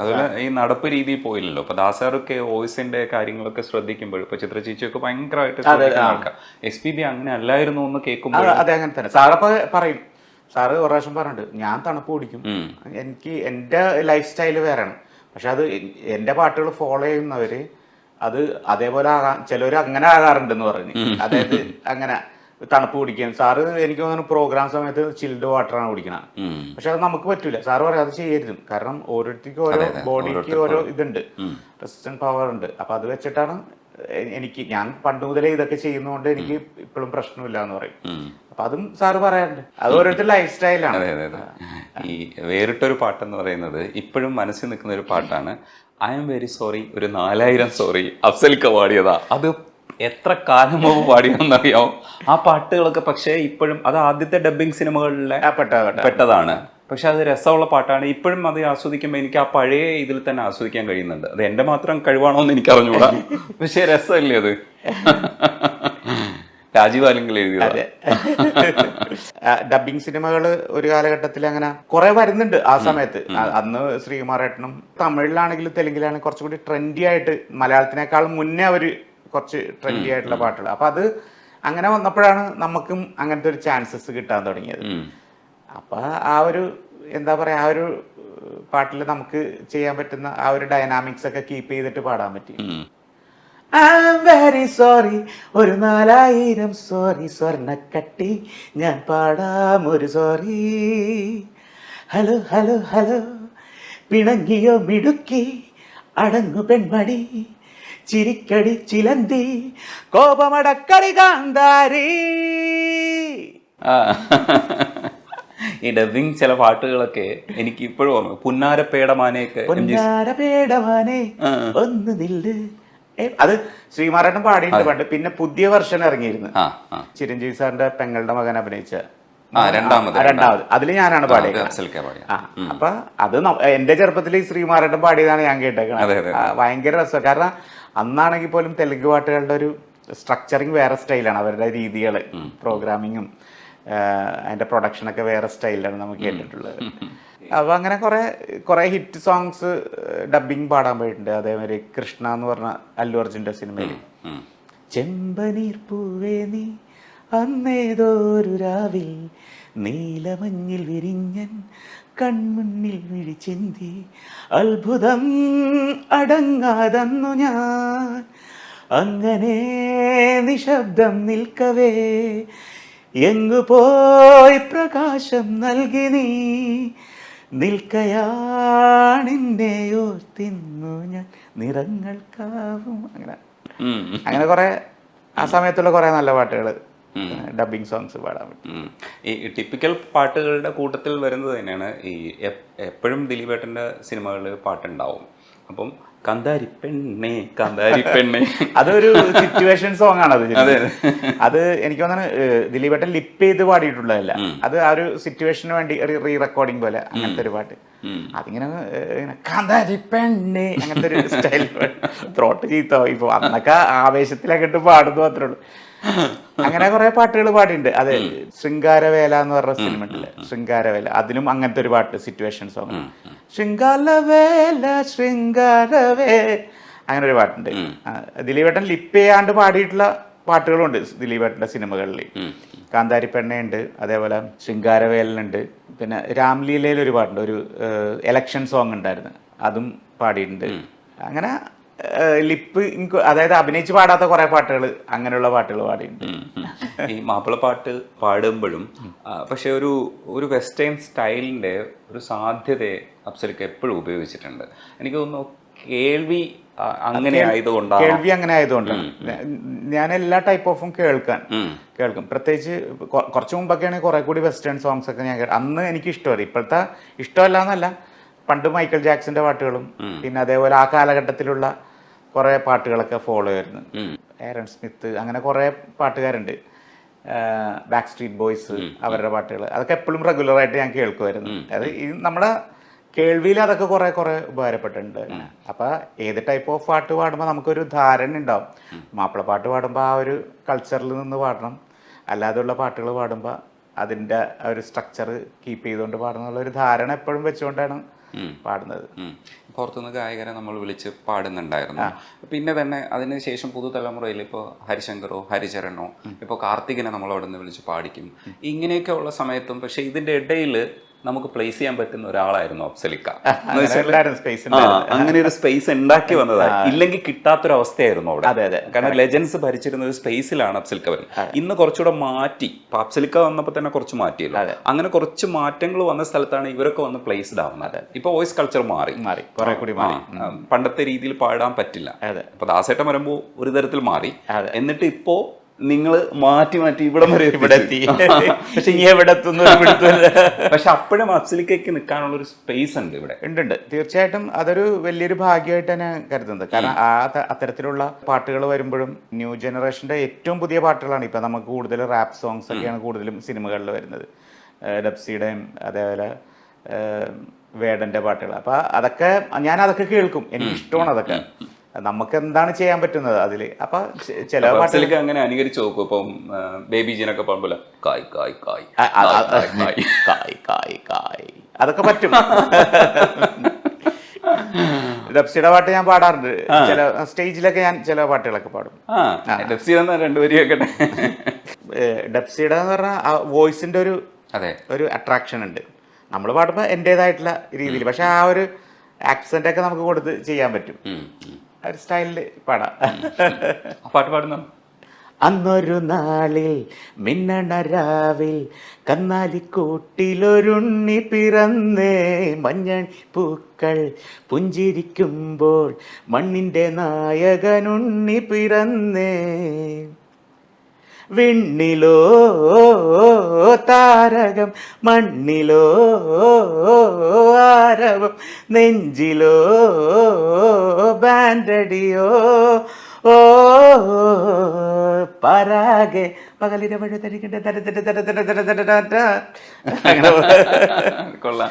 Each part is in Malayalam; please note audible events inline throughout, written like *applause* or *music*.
അതുപോലെ ഈ നടപ്പ് രീതിയിൽ പോയില്ലല്ലോ. ഇപ്പൊ ദാസാറൊക്കെ വോയിസിന്റെ കാര്യങ്ങളൊക്കെ ശ്രദ്ധിക്കുമ്പോൾ ഇപ്പൊ ചിത്ര ചേച്ചിയൊക്കെ ഭയങ്കരമായിട്ട് ശ്രദ്ധിക്കുന്ന എസ് പി ബി അങ്ങനെ അല്ലായിരുന്നു എന്ന് കേൾക്കുമ്പോൾ അതെ അങ്ങനെ തന്നെ. സാറപ്പ പറയും. സാറ് ഒരു പ്രാവശ്യം പറഞ്ഞിട്ടുണ്ട് ഞാൻ തണുപ്പ് കുടിക്കും. എനിക്ക് എന്റെ ലൈഫ് സ്റ്റൈൽ വേറെയാണ്. പക്ഷെ അത് എന്റെ പാട്ടുകൾ ഫോളോ ചെയ്യുന്നവര് അത് അതേപോലെ ആകാം ചിലവർ അങ്ങനെ ആകാറുണ്ടെന്ന് പറഞ്ഞു. അതായത് അങ്ങനെ. തണുപ്പ് കുടിക്കാൻ സാറ് എനിക്ക് തോന്നുന്നു പ്രോഗ്രാം സമയത്ത് ചിൽഡ് വാട്ടറാണ് കുടിക്കണം. പക്ഷെ അത് നമുക്ക് പറ്റൂല. സാറ് പറയാം അത് ചെയ്യരുത്. കാരണം ഓരോരുത്തർക്കും ഓരോ ബോഡിക്ക് ഓരോ ഇതുണ്ട്. റെസിസ്റ്റന്റ് പവർ ഉണ്ട്. അപ്പൊ അത് വെച്ചിട്ടാണ് എനിക്ക് ഞാൻ പണ്ട് മുതലേ ഇതൊക്കെ ചെയ്യുന്നതുകൊണ്ട് എനിക്ക് ഇപ്പോഴും പ്രശ്നമില്ല എന്ന് പറയും. അപ്പൊ അതും സാറ് പറയാറുണ്ട്. അത് ഓരോരുത്തർ ലൈഫ് സ്റ്റൈലാണ് അതെ അതെ അതെ. ഈ വേറിട്ടൊരു പാട്ടെന്ന് പറയുന്നത് ഇപ്പോഴും മനസ്സിൽ നിൽക്കുന്ന ഒരു പാട്ടാണ്. ഐ എം വെരി സോറി ഒരു നാലായിരം സോറി അഫ്സൽ കവാടിയതാ അത് എത്ര കാലം മുമ്പ് പാടിയെന്നറിയാമോ ആ പാട്ടുകളൊക്കെ പക്ഷേ ഇപ്പോഴും അത് ആദ്യത്തെ ഡബിങ് സിനിമകളിലെ പെട്ടതാണ്. പക്ഷെ അത് രസമുള്ള പാട്ടാണ്. ഇപ്പോഴും അത് ആസ്വദിക്കുമ്പോൾ എനിക്ക് ആ പഴയ ഇതിൽ തന്നെ ആസ്വദിക്കാൻ കഴിയുന്നുണ്ട്. അത് എന്റെ മാത്രം കഴിവാണോ എന്ന് എനിക്ക് അറിഞ്ഞുകൂടാ. പക്ഷേ രസമല്ലേ അത്? രാജീവ് എഴുതിയത്. ഡബിങ് സിനിമകൾ ഒരു കാലഘട്ടത്തിൽ അങ്ങനെ കുറെ വരുന്നുണ്ട് ആ സമയത്ത്. അന്ന് ശ്രീകുമാരേട്ടനും തമിഴിലാണെങ്കിലും തെലുങ്കിലാണെങ്കിലും കുറച്ചുകൂടി ട്രെൻഡി ആയിട്ട് മലയാളത്തിനേക്കാൾ മുന്നേ അവർ കുറച്ച് ട്രെൻഡി ആയിട്ടുള്ള പാട്ടുകൾ. അപ്പൊ അത് അങ്ങനെ വന്നപ്പോഴാണ് നമുക്കും അങ്ങനത്തെ ഒരു ചാൻസസ് കിട്ടാൻ തുടങ്ങിയത്. അപ്പൊ ആ ഒരു എന്താ പറയാ ആ ഒരു പാട്ടിൽ നമുക്ക് ചെയ്യാൻ പറ്റുന്ന ആ ഒരു ഡൈനാമിക്സ് ഒക്കെ കീപ്പ് ചെയ്തിട്ട് പാടാൻ പറ്റി. ഐ വെരി സോറി ഒരു നാലായിരം സോറി സ്വർണക്കട്ടി ഞാൻ പാടാം ഒരു സോറി ഹലോ ഹലോ ഹലോ. പിണങ്ങിയോ മിടുക്കി അടങ്ങു പെൺമടി. ചിരിക്കടി ചിലന്തി കോപമടക്കടി കാന്താരി. ഈ ഡബിങ് ചില പാട്ടുകളൊക്കെ എനിക്ക് ഇപ്പോഴും ഓർമ്മ. പുന്നാരപ്പേടമാനെയൊക്കെ എം ജി പൊന്നാര പേടവാനെ ആ. ഒന്ന് നില്ല്. അത് ശ്രീമാരായണൻ പാടിയിട്ട് പണ്ട്. പിന്നെ പുതിയ വെർഷൻ ഇറങ്ങിയിരുന്നു. ചിരഞ്ജീവി സാറിന്റെ പെങ്ങളുടെ മകൻ അഭിനയിച്ച. രണ്ടാമത്, രണ്ടാമത്. അതിൽ ഞാനാണ് പാടിയത്. അപ്പൊ അത് എന്റെ ചെറുപ്പത്തിൽ ശ്രീമാരായണൻ പാടിയതാണ് ഞാൻ അതെ, ഭയങ്കര രസം. കാരണം അന്നാണെങ്കിൽ പോലും തെലുങ്ക് പാട്ടുകളുടെ ഒരു സ്ട്രക്ചറിങ് വേറെ സ്റ്റൈലാണ് അവരുടെ രീതികൾ പ്രോഗ്രാമിങ്ങും അതിന്റെ പ്രൊഡക്ഷനൊക്കെ വേറെ സ്റ്റൈലാണ് നമുക്ക് കേട്ടിട്ടുള്ളത്. അപ്പൊ അങ്ങനെ കുറേ കുറേ ഹിറ്റ് സോങ്സ് ഡബിങ് പാടാൻ പോയിട്ടുണ്ട്. അതേമാതിരി കൃഷ്ണ എന്ന് പറഞ്ഞ അല്ലു അർജുന്റെ സിനിമയിൽ ചെമ്പനീർ പൂവേ നീ അന്നേതോരു രാവിൽ നീലമഞ്ഞിൽ വിരിഞ്ഞൻ കൺമുന്നിൽ വിഴിച്ചെന്തി അത്ഭുതം അടങ്ങാതന്നു ഞാൻ. അങ്ങനെ നിശബ്ദം നിൽക്കവേ എങ്ങു പോയി പ്രകാശം നൽകി നീ? നിൽക്കയാണെന്നെ ഓർത്തിന്നു ഞാൻ. നിറങ്ങൾക്കാവും അങ്ങനെ. അങ്ങനെ കുറെ ആ സമയത്തുള്ള കുറെ നല്ല പാട്ടുകൾ ഡബിങ് സോങ്സ് പാടാൻ പറ്റും. ഈ ടിപ്പിക്കൽ പാട്ടുകളുടെ കൂട്ടത്തിൽ വരുന്നത് തന്നെയാണ് ഈ എപ്പോഴും ദിലീപേട്ടന്റെ സിനിമകളിൽ പാട്ടുണ്ടാവും. അപ്പം കന്താരി പെണ്ണേ കന്താരി പെണ്ണേ. അതൊരു സിറ്റുവേഷൻ സോങ് ആണ് അത് അത് എനിക്ക് തോന്നുന്നു ദിലീപേട്ടൻ ലിപ്പ് ചെയ്ത് പാടിയിട്ടുള്ളതല്ല. അത് ആ ഒരു സിറ്റുവേഷന് വേണ്ടി റീ റെക്കോർഡിംഗ് പോലെ അങ്ങനത്തെ ഒരു പാട്ട്. അതിങ്ങനെ ഏഹ്, പെണ്ണേ അങ്ങനത്തെ ഒരു സ്റ്റൈൽ ത്രോട്ട് ചീത്ത ഇപ്പൊ അന്നൊക്കെ ആവേശത്തിലൊക്കെ ഇട്ട് പാടുന്നു മാത്രമേ ഉള്ളൂ. അങ്ങനെ കുറെ പാട്ടുകൾ പാടിയിട്ടുണ്ട്. അതെ ശൃംഗാരവേല എന്ന് പറഞ്ഞ സിനിമ ഉണ്ടല്ലേ? ശൃംഗാരവേല. അതിനും അങ്ങനത്തെ ഒരു പാട്ട് സിറ്റുവേഷൻ സോങ് ശൃംഗാരവേല ശൃംഗാരവേ അങ്ങനെ ഒരു പാട്ടുണ്ട്. ദിലീപേട്ടൻ ലിപ്പ് ചെയ്യാണ്ട് പാടിയിട്ടുള്ള പാട്ടുകളുണ്ട് ദിലീപേട്ടന്റെ സിനിമകളിൽ. കാന്താരി പെണ്ണയുണ്ട് അതേപോലെ ശൃംഗാരവേലനുണ്ട് പിന്നെ രാംലീലയിൽ ഒരു പാട്ടുണ്ട് ഒരു എലക്ഷൻ സോങ് ഉണ്ടായിരുന്നു അതും പാടിയിട്ടുണ്ട്. അങ്ങനെ ലിപ്പ് അതായത് അഭിനയിച്ച് പാടാത്ത കുറെ പാട്ടുകൾ അങ്ങനെയുള്ള പാട്ടുകൾ പാടിയിട്ടുണ്ട്. ഈ മാപ്പിള ഈ മാപ്പിളപ്പാട്ട് പാടുമ്പോഴും പക്ഷെ ഒരു ഒരു വെസ്റ്റേൺ സ്റ്റൈലിന്റെ ഒരു സാധ്യതയെ അപ്സലിക്ക് എപ്പോഴും ഉപയോഗിച്ചിട്ടുണ്ട്. എനിക്ക് തോന്നുന്നു കേൾവി അങ്ങനെ ആയതുകൊണ്ട് കേൾവി അങ്ങനെ ആയതുകൊണ്ട്. ഞാൻ എല്ലാ ടൈപ്പ് ഓഫും കേൾക്കാൻ. കേൾക്കും. പ്രത്യേകിച്ച് കുറച്ചു കുറച്ച് മുമ്പൊക്കെയാണ് കുറെ കൂടി വെസ്റ്റേൺ സോങ്സ് ഒക്കെ ഞാൻ അന്ന് എനിക്ക് ഇഷ്ടമല്ല ഇപ്പോഴത്തെ ഇഷ്ടമല്ല എന്നല്ല പണ്ട് മൈക്കൽ ജാക്സന്റെ പാട്ടുകളും പിന്നെ അതേപോലെ ആ കാലഘട്ടത്തിലുള്ള കുറെ പാട്ടുകളൊക്കെ ഫോളോ ആയിരുന്നു ഏരൺ സ്മിത്ത് അങ്ങനെ കുറെ പാട്ടുകാരുണ്ട്. ബാക്ക് സ്ട്രീറ്റ് ബോയ്സ് അവരുടെ പാട്ടുകൾ അതൊക്കെ എപ്പോഴും റെഗുലറായിട്ട് ഞാൻ കേൾക്കുമായിരുന്നു. അതായത് ഈ നമ്മുടെ കേൾവിയിൽ അതൊക്കെ കുറെ കുറെ ഉപകാരപ്പെട്ടിട്ടുണ്ട്. അപ്പൊ ഏത് ടൈപ്പ് ഓഫ് പാട്ട് പാടുമ്പോൾ നമുക്കൊരു ധാരണ ഉണ്ടാവും മാപ്പിള പാട്ട് പാടുമ്പോൾ ആ ഒരു കൾച്ചറിൽ നിന്ന് പാടണം. അല്ലാതെയുള്ള പാട്ടുകൾ പാടുമ്പോൾ അതിന്റെ ആ ഒരു സ്ട്രക്ചർ കീപ്പ് ചെയ്തുകൊണ്ട് പാടണം എന്നുള്ള ഒരു ധാരണ എപ്പോഴും വെച്ചുകൊണ്ടാണ് പാടുന്നത്. പുറത്തുനിന്ന് ഗായകരെ നമ്മൾ വിളിച്ച് പാടുന്നുണ്ടായിരുന്നു. പിന്നെ തന്നെ അതിനുശേഷം പുതുതലമുറയിൽ ഇപ്പോൾ ഹരിശങ്കറോ ഹരിചരണോ ഇപ്പോൾ കാർത്തികനെ നമ്മൾ അവിടെ നിന്ന് വിളിച്ച് പാടിക്കും. ഇങ്ങനെയൊക്കെ ഉള്ള സമയത്തും പക്ഷേ ഇതിന്റെ ഇടയിൽ നമുക്ക് പ്ലേസ് ചെയ്യാൻ പറ്റുന്ന ഒരാളായിരുന്നു *laughs* ആ, അങ്ങനെ ഒരു സ്പേസ് ഉണ്ടാക്കി വന്നതാണ് ഇല്ലെങ്കിൽ കിട്ടാത്തൊരു അവസ്ഥയായിരുന്നു അവിടെ. കാരണം ലെജൻസ് ഭരിച്ചിരുന്ന ഒരു സ്പേസിലാണ് അഫ്സലിക്ക വരുന്നത്. ഇന്ന് കുറച്ചുകൂടെ മാറ്റി ഇപ്പൊ അഫ്സലിക്ക വന്നപ്പോൾ തന്നെ കുറച്ച് മാറ്റിയല്ലോ. അങ്ങനെ കുറച്ച് മാറ്റങ്ങൾ വന്ന സ്ഥലത്താണ് ഇവരൊക്കെ വന്ന് പ്ലേസ്ഡ് ആവുന്നത്. ഇപ്പൊ വോയിസ് കൾച്ചർ മാറി. മാറി. കുറെ കൂടി മാറി. പണ്ടത്തെ രീതിയിൽ പാടാൻ പറ്റില്ല. അപ്പൊ ദാസേട്ടൻ വരുമ്പോ ഒരു തരത്തിൽ മാറി. എന്നിട്ട് ഇപ്പോ നിങ്ങൾ മാറ്റി മാറ്റി ഇവിടെ വരെ ഇവിടെ എത്തി. പക്ഷെ ഇനി എവിടെ എത്തുന്നു. പക്ഷെ അപ്പോഴും അഫ്സലിക്കേക്ക് നിൽക്കാനുള്ള ഒരു സ്പേസ് ഉണ്ട് ഇവിടെ. ഉണ്ട് ഉണ്ട്. തീർച്ചയായിട്ടും അതൊരു വലിയൊരു ഭാഗ്യമായിട്ട് തന്നെ കരുതുന്നത്. കാരണം ആ അത്തരത്തിലുള്ള പാട്ടുകൾ വരുമ്പോഴും ന്യൂ ജനറേഷന്റെ ഏറ്റവും പുതിയ പാട്ടുകളാണ് ഇപ്പൊ നമുക്ക് കൂടുതൽ റാപ്പ് സോങ്സ് ഒക്കെയാണ് കൂടുതലും സിനിമകളിൽ വരുന്നത്. ഡബ്സിയുടെയും അതേപോലെ വേടന്റെ പാട്ടുകൾ. അപ്പൊ അതൊക്കെ ഞാൻ അതൊക്കെ കേൾക്കും. എനിക്ക് ഇഷ്ടമാണ് അതൊക്കെ. നമുക്ക് എന്താണ് ചെയ്യാൻ പറ്റുന്നത് അതിൽ അപ്പൊ ചില പാട്ടുകൾ അങ്ങനെ അനുകരിച്ച് നോക്കും. ഇപ്പം ബേബി ജീനൊക്കെ പാടുമ്പോൾ കായ് കായ് കായ് കായ്, കായ്. കായ്. അതൊക്കെ പറ്റും. *laughs* ഡബ്സിയുടെ പാട്ട് ഞാൻ പാടാറുണ്ട്. ചില സ്റ്റേജിലൊക്കെ ഞാൻ ചില പാട്ടുകളൊക്കെ പാടും. രണ്ടുപേരും ഏഹ് ഡബ്സിയുടെ എന്ന് പറഞ്ഞാൽ ആ വോയിസിന്റെ ഒരു അതെ. ഒരു അട്രാക്ഷൻ ഉണ്ട്. നമ്മൾ പാടുമ്പോൾ എന്റെതായിട്ടുള്ള രീതിയിൽ പക്ഷെ ആ ഒരു ആക്സെന്റ് ഒക്കെ നമുക്ക് കൊടുത്ത് ചെയ്യാൻ പറ്റും. ഒരു സ്റ്റൈലിൽ പാടാം. ആ *laughs* പാട്ട് പാടുന്നു? അന്നൊരു നാളിൽ മിന്നണരാവിൽ കന്നാലിക്കൂട്ടിലൊരുണ്ണി പിറന്നേ. മഞ്ഞൾ പൂക്കൾ പുഞ്ചിരിക്കുമ്പോൾ മണ്ണിന്റെ നായകനുണ്ണി പിറന്നേ. വിണ്ണിലോ താരകം മണ്ണിലോ ആരവം നെഞ്ചിലോ ബാൻഡടിയോ? ഓ പരാഗെ. പകലിനെ വഴി തരിക്കട്ടെ അങ്ങനെ *laughs* കൊള്ളാം.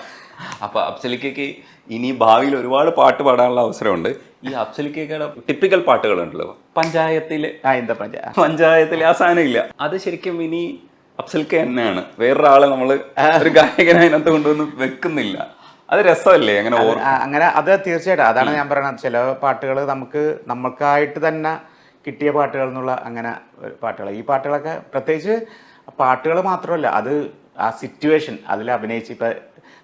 അപ്പൊ അബ്സലിക്കയ്ക്ക് ഇനി ഭാവിയിൽ ഒരുപാട് പാട്ട് പാടാനുള്ള അവസരമുണ്ട്. ഈ അഫ്സലിക്കയുടെ ടിപ്പിക്കൽ പാട്ടുകളുണ്ടല്ലോ. പഞ്ചായത്തിലെ എന്താ പഞ്ച പഞ്ചായത്തിലെ ആ സാധനം ഇല്ല അത് ശരിക്കും ഇനി അഫ്സൽക്ക തന്നെയാണ്. വേറൊരാളെ നമ്മൾ ഒരു ഗായകനെ അതിനകത്ത് കൊണ്ടുവന്ന് വെക്കുന്നില്ല. അത് രസമല്ലേ അങ്ങനെ അങ്ങനെ അത് തീർച്ചയായിട്ടും. അതാണ് ഞാൻ പറയുന്നത് ചില പാട്ടുകൾ നമുക്ക് നമുക്കായിട്ട് തന്നെ കിട്ടിയ പാട്ടുകൾ എന്നുള്ള അങ്ങനെ പാട്ടുകൾ ഈ പാട്ടുകളൊക്കെ പ്രത്യേകിച്ച് പാട്ടുകൾ മാത്രമല്ല അത് ആ സിറ്റുവേഷൻ അതിൽ അഭിനയിച്ച് ഇപ്പൊ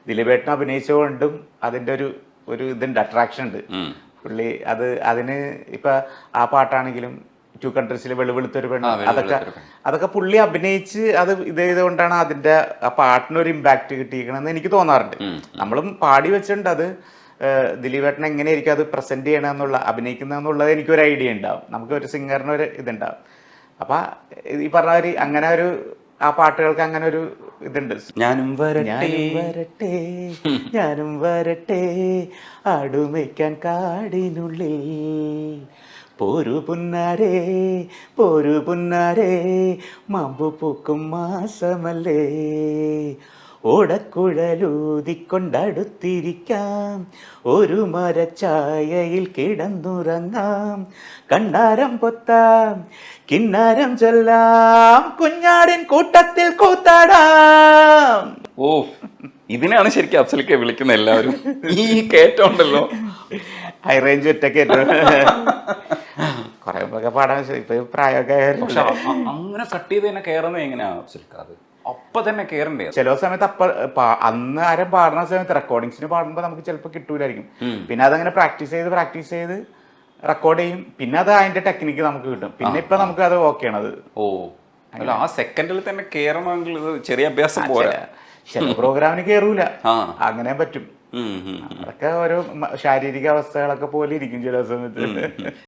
ദിലീപേട്ടൻ അഭിനയിച്ചുകൊണ്ടും അതിന്റെ ഒരു ഒരു ഇതുണ്ട് അട്രാക്ഷൻ ഉണ്ട്. പുള്ളി അത് അതിന് ഇപ്പൊ ആ പാട്ടാണെങ്കിലും ടു കൺട്രീസിൽ വെളുവെളുത്തൊരു പെണ്ണ്. അതൊക്കെ അതൊക്കെ പുള്ളി അഭിനയിച്ച് അത് ഇത് ചെയ്തുകൊണ്ടാണ് അതിന്റെ ആ പാട്ടിനൊരു ഇമ്പാക്ട് കിട്ടിയിരിക്കണമെന്ന് എനിക്ക് തോന്നാറുണ്ട്. നമ്മളും പാടി വെച്ചിട്ടുണ്ട് അത്. ദിലീപേട്ടൻ എങ്ങനെയായിരിക്കും അത് പ്രസന്റ് ചെയ്യണമെന്നുള്ള അഭിനയിക്കുന്നതെന്നുള്ളത് എനിക്കൊരു ഐഡിയ ഉണ്ടാവും. നമുക്ക് ഒരു സിംഗറിനൊരു ഇതുണ്ടാവും. അപ്പൊ ഈ പറഞ്ഞ മാതിരി അങ്ങനെ ഒരു ആ പാട്ടുകൾക്ക് അങ്ങനെ ഒരു ഇതുണ്ട്. ഞാനും വരട്ടെ. വരട്ടെ. ഞാനും വരട്ടെ. ആടുമയ്ക്കാൻ കാടിനുള്ളിൽ. പോരു പുന്നാരേ പോരു പുന്നാരേ. മാമ്പു പൂക്കും മാസമല്ലേ. ഓടക്കുഴലൂതിക്കൊണ്ടടുത്തിരിക്കാം. ഒരു മരച്ചായയിൽ കിടന്നുറങ്ങാം. കണ്ടാരം പൊത്താം. കിന്നാരം ചൊല്ലാം. കുഞ്ഞാടിൻ കൂട്ടത്തിൽ കൂത്താടാം. ഓ ഇതിനാണ് ശരിക്കും അഫ്സലിക്ക് വിളിക്കുന്ന എല്ലാവരും. ഈ കേട്ടോണ്ടല്ലോ ഹൈ റേഞ്ച് ഒറ്റയ്ക്ക് കുറെ പാടാൻ ഇപ്പൊ പ്രായമൊക്കെ അങ്ങനെ കട്ട് ചെയ്ത് തന്നെ കയറുന്നത് എങ്ങനെയാ അഫ്സലിക്ക അത്? അപ്പൊ തന്നെ കയറണ്ടേ ചില സമയത്ത് അപ്പ അന്ന് ആരും പാടുന്ന സമയത്ത് റെക്കോർഡിങ്സിന് പാടുമ്പോൾ നമുക്ക് ചിലപ്പോ കിട്ടൂലായിരിക്കും. പിന്നെ അതങ്ങനെ പ്രാക്ടീസ് ചെയ്ത് പ്രാക്ടീസ് ചെയ്ത് റെക്കോർഡ് ചെയ്യും. പിന്നെ അത് അതിന്റെ ടെക്നിക്ക് നമുക്ക് കിട്ടും. പിന്നെ ഇപ്പൊ നമുക്ക് അത് ഓക്കെ ആണ് അത് ഓ. അല്ല ആ സെക്കൻഡിൽ തന്നെ കേറണമെങ്കിൽ ചെറിയ അഭ്യാസം പോരാ. ചില പ്രോഗ്രാമിന് കേറൂല. അങ്ങനെ പറ്റും. അതൊക്കെ ഓരോ ശാരീരിക അവസ്ഥകളൊക്കെ പോലെ ഇരിക്കും ചില സമയത്ത്.